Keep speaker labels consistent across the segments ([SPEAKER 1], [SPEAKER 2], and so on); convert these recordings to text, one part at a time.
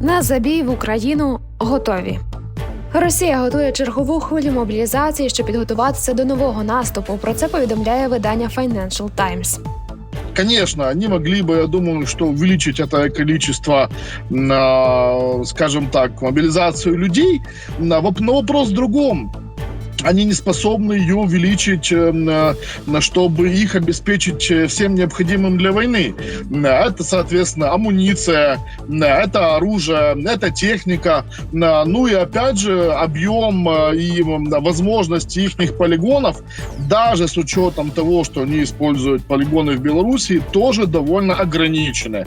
[SPEAKER 1] На забій в Україну готові. Росія готує чергову хвилю мобілізації, щоб підготуватися до нового наступу. Про це повідомляє видання Financial Times.
[SPEAKER 2] Конечно, они могли бы, я думаю, что увеличить это количество, скажем так, мобилизацию людей. Но вопрос в другом Они не способны ее увеличить, э, на- на- чтобы их обеспечить э, всем необходимым для войны. На, Это, соответственно, амуниция, на, это оружие, это техника. на, Ну и опять же, объем э, и м, возможности их полигонов, даже с учетом того, что они используют полигоны в Беларуси, тоже довольно ограничены.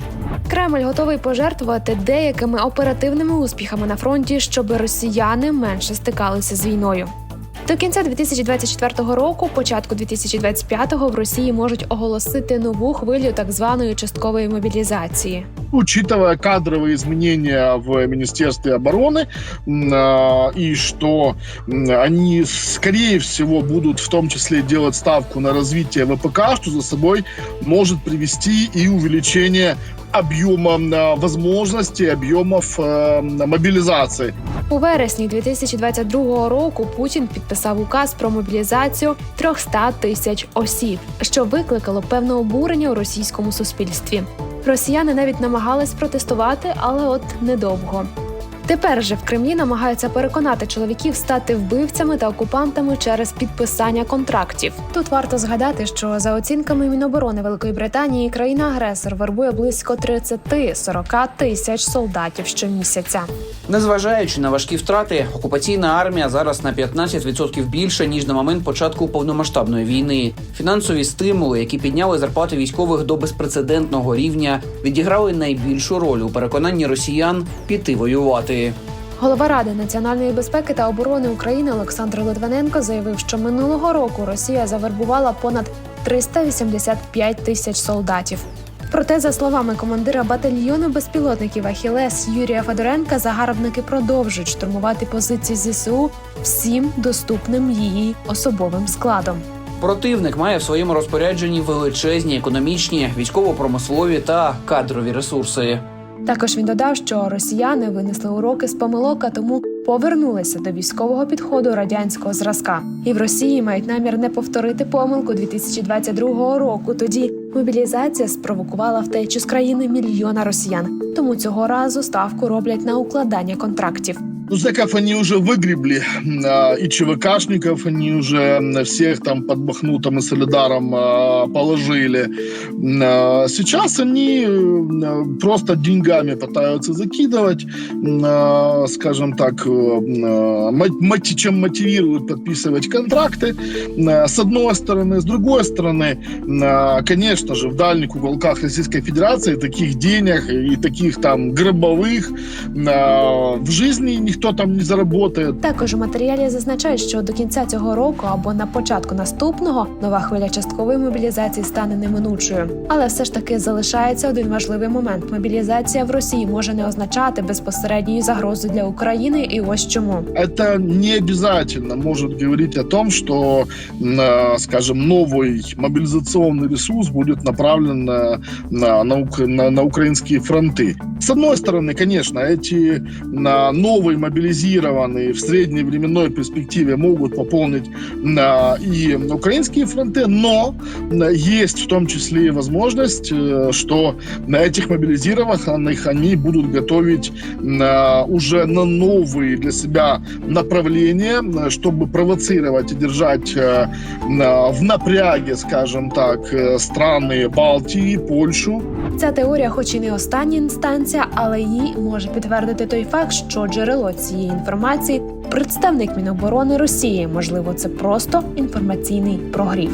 [SPEAKER 1] Кремль готовий пожертвувати деякими оперативними успіхами на фронті, щоб росіяни менше стикалися з війною. До кінця 2024 року, початку 2025 в Росії можуть оголосити нову хвилю так званої часткової мобілізації.
[SPEAKER 2] Учитывая кадровые изменения в Министерстве обороны м, а, и что м, они, скорее всего, будут в том числе делать ставку на развитие ВПК, что за собой может привести и увеличение объема м, возможностей, объемов э, мобилизации.
[SPEAKER 1] У вересні 2022 року Путін підписав указ про мобілізацію 300 тисяч осіб, що викликало певне обурення у російському суспільстві. Росіяни навіть намагались протестувати, але от недовго. Тепер же в Кремлі намагаються переконати чоловіків стати вбивцями та окупантами через підписання контрактів. Тут варто згадати, що за оцінками Міноборони Великої Британії країна-агресор вербує близько 30-40 тисяч солдатів щомісяця.
[SPEAKER 3] Незважаючи на важкі втрати, окупаційна армія зараз на 15% більше ніж на момент початку повномасштабної війни. Фінансові стимули, які підняли зарплати військових до безпрецедентного рівня, відіграли найбільшу роль у переконанні росіян піти воювати.
[SPEAKER 1] Голова Ради національної безпеки та оборони України Олександр Литвиненко заявив, що минулого року Росія завербувала понад 385 тисяч солдатів. Проте, за словами командира батальйону безпілотників Ахілес Юрія Федоренка, загарбники продовжують штурмувати позиції ЗСУ всім доступним її особовим складом.
[SPEAKER 3] Противник має в своєму розпорядженні величезні економічні, військово-промислові та кадрові ресурси.
[SPEAKER 1] Також він додав, що росіяни винесли уроки з помилок, а тому повернулися до військового підходу радянського зразка. І в Росії мають намір не повторити помилку 2022 року. Тоді мобілізація спровокувала втечу з країни мільйона росіян. Тому цього разу ставку роблять на укладання контрактів.
[SPEAKER 2] Ну, зэков они уже выгребли, и ЧВКшников они уже всех там под Бахмутом и Солидаром положили. Сейчас они просто деньгами пытаются закидывать, м, а, скажем так, м, а, мо- моти- чем мотивируют подписывать контракты, м, а, с одной стороны. С другой стороны, м, а, конечно же, в дальних уголках Российской Федерации таких денег и таких там гробовых а, в жизни никто там не заработает.
[SPEAKER 1] Також у матеріалі зазначають, що до кінця цього року або на початку наступного нова хвиля часткової мобілізації стане неминучою. Але все ж таки залишається один важливий момент: мобілізація в Росії може не означати безпосередньої загрози для України, і ось чому.
[SPEAKER 2] Это не обязательно может говорить о том, что, м, а, скажем, новый мобилизационный ресурс будет направлен на, на, на, ук- на- на украинские фронты. С одной стороны, конечно, эти на, новые мобилизированные в средней временной перспективе могут пополнить на, и украинские фронты, но на, есть в том числе и возможность, э, что на этих мобилизированных они будут готовить на, уже на новые для себя направления, э, чтобы провоцировать и держать э, на- в напряге, скажем так, э, страны Балтии, Польшу.
[SPEAKER 1] Ця теорія, хоч і не остання інстанція, але її може підтвердити той факт, що джерело цієї інформації представник Міноборони Росії. Можливо, це просто інформаційний прогрів.